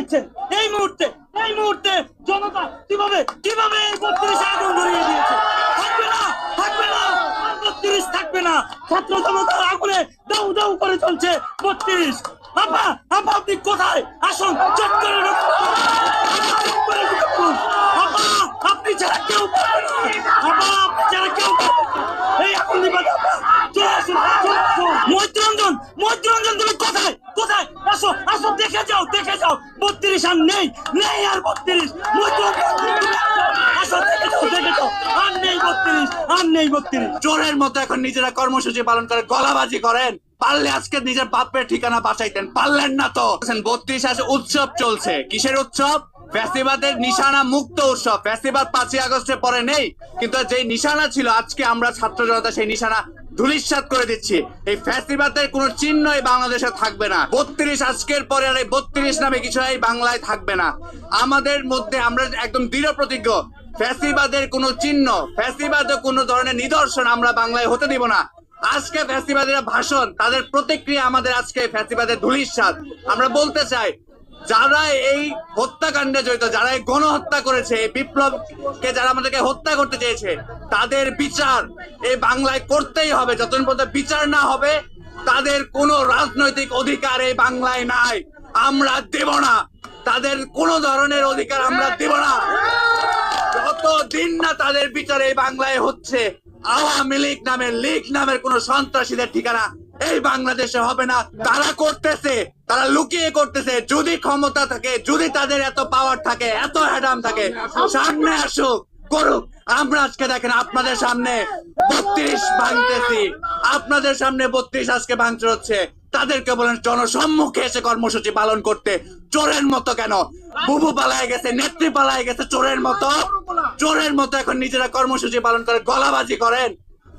দেখছেন এই মুহূর্তে এই মুহূর্তে জনতা কীভাবে কীভাবে এই বত্রিশে আগুন ধরিয়ে দিয়েছে? থাকবে না থাকবে না বত্রিশ থাকবে না। ছাত্র জনতার আগুনে করে চলছে বত্রিশ। আপা আপা আপনি কোথায়? আসুন চট করে আপনি ছাড়া কেউ আপা আপনি ছাড়া কেউ। এই আগুন আপা চলে আসুন মৈত্রঞ্জন মৈত্রঞ্জন তুমি কোথায়? আসো আসো দেখে যাও দেখে যাও। বত্রিশ আর নেই নেই আর বত্রিশ। আসো, দেখে যাও দেখে যাও। আর নেই বত্রিশ আর নেই বত্রিশ। চোরের মতো এখন নিজেরা কর্মসূচি পালন করে গলাবাজি করেন। পারলে আজকে নিজের বাপের ঠিকানা বাঁচাইতেন পারলেন না তো। বত্রিশ আসে উৎসব চলছে। কিসের উৎসব? ফ্যাসিবাদের নিশানা মুক্ত উৎসব। ফ্যাসিবাদ পাঁচই আগস্টের পরে নেই। কিন্তু যে নিশানা ছিল আজকে আমরা ছাত্র জনতা সেই নিশানা ধুলিস্বাদ করে দিচ্ছি। এই ফ্যাসিবাদের কোন চিহ্ন এই বাংলাদেশে থাকবে না। বত্রিশ আজকের পরে আর এই বত্রিশ নামে কিছু এই বাংলায় থাকবে না। আমাদের মধ্যে আমরা একদম দৃঢ় প্রতিজ্ঞ। ফ্যাসিবাদের কোনো চিহ্ন ফ্যাসিবাদের কোনো ধরনের নিদর্শন আমরা বাংলায় হতে দিব না। আজকে ফ্যাসিবাদের ভাষণ, তাদের প্রতিক্রিয়া আমাদের আজকে ফ্যাসিবাদের ধুলিস্বাদ আমরা বলতে চাই যারা এই হত্যাকাণ্ডে জড়িত যারা এই গণহত্যা করেছে, এই বিপ্লবকে যারা আমাদেরকে হত্যা করতে চেয়েছে, তাদের বিচার এই বাংলায় করতেই হবে। যতদিন পর্যন্ত বিচার না হবে, তাদের কোনো রাজনৈতিক অধিকার এই বাংলায় নাই। আমরা দেব না। তাদের কোনো ধরনের অধিকার আমরা দেব না। যতদিন না তাদের বিচার এই বাংলায় হচ্ছে, আওয়ামী লীগ নামের লীগ নামের কোন সন্ত্রাসীদের ঠিকানা এই বাংলাদেশে হবে না। তারা করতেছে, তারা লুকিয়ে করতেছে। যদি ক্ষমতা থাকে, যদি তাদের এত পাওয়ার থাকে, এত হ্যাডাম থাকে, সামনে আসুক, করুক। আমরা আজকে দেখেন আপনাদের সামনে বত্রিশ ভাঙতেছি। আপনাদের সামনে বত্রিশ আজকে ভাঙচুর হচ্ছে। তাদেরকে বলেন, জনসম্মুখে এসে কর্মসূচি পালন করতে। চোরের মতো কেন? বুবু পালায় গেছে, নেত্রী পালায় গেছে চোরের মতো। চোরের মতো এখন নিজেরা কর্মসূচি পালন করে, গলাবাজি করেন।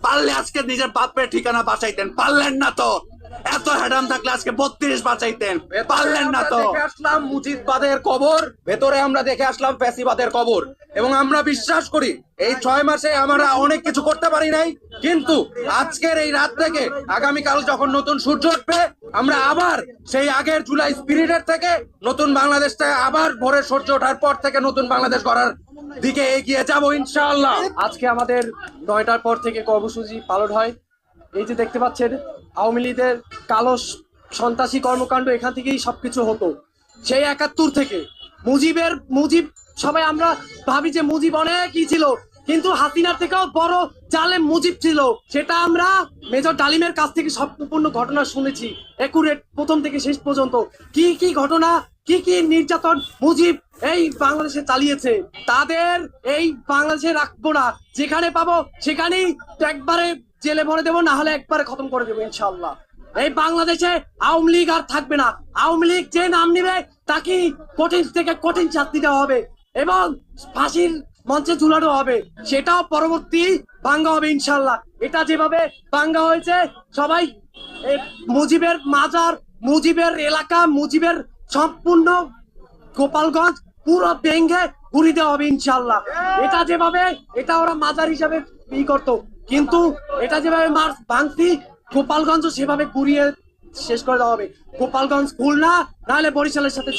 পারলে আজকে নিজের বাপের ঠিকানা বাঁচাইতেন পারলেন না তো? এত হ্যাডাম থাকলে আজকে বত্রিশ বাঁচাইতেন। পারলেন না তো। আসলাম মুজিদবাদের কবর, ভেতরে আমরা দেখে আসলাম ফ্যাসিবাদের কবর। এবং আমরা বিশ্বাস করি, এই ছয় মাসে আমরা অনেক কিছু করতে পারি নাই, কিন্তু আজকের এই রাত থেকে, আগামীকাল যখন নতুন সূর্য উঠবে, আমরা আবার সেই আগের জুলাই স্পিরিটের থেকে নতুন বাংলাদেশটা আবার ভোরের সূর্য ওঠার পর থেকে নতুন বাংলাদেশ গড়ার দিকে এগিয়ে যাব, ইনশাআল্লাহ। আজকে আমাদের নয়টার পর থেকে কর্মসূচি পালন হয়। এই যে দেখতে পাচ্ছেন আওয়ামী লীগের কালো সন্ত্রাসী কর্মকাণ্ড এখান থেকেই সবকিছু হতো। সেই একাত্তর থেকে মুজিবের, মুজিব, সবাই আমরা ভাবি যে মুজিব অনেকই ছিল, কিন্তু হাসিনার থেকেও বড় জালেম মুজিব ছিল। সেটা আমরা মেজর ডালিমের কাছ থেকে সম্পূর্ণ ঘটনা শুনেছি, একুরেট প্রথম থেকে শেষ পর্যন্ত। কি কি ঘটনা, কি কি নির্যাতন মুজিব এই বাংলাদেশে চালিয়েছে? তাদের এই বাংলাদেশে রাখব না। যেখানে পাবো সেখানেই একবারে জেলে ভরে দেবো, না হলে একবারে খতম করে দেবো ইনশাল্লাহ এই বাংলাদেশে আওয়ামী লীগ আর থাকবে না। আওয়ামী লীগ যে নাম নিবে তাকে কঠিন থেকে কঠিন শাস্তি দেওয়া হবে এবং ফাঁসির মঞ্চে ঝুলানো হবে। সেটাও পরবর্তী ভাঙ্গা হবে ইনশাল্লাহ এটা যেভাবে ভাঙ্গা হয়েছে, সবাই মুজিবের মাজার, মুজিবের এলাকা, মুজিবের সম্পূর্ণ গোপালগঞ্জ পুরো ভেঙ্গে ঘুরি দেওয়া হবে ইনশাল্লাহ এটা যেভাবে, এটা ওরা মাজার হিসাবে ই করতো। কিন্তু এটা যেভাবে মার্চ ভাঙতি গোপালগঞ্জ সেভাবে ঘুরিয়ে শেষ করে দেওয়া হবে। গোপালগঞ্জ খুলনা, নাহলে বরিশালের সাথে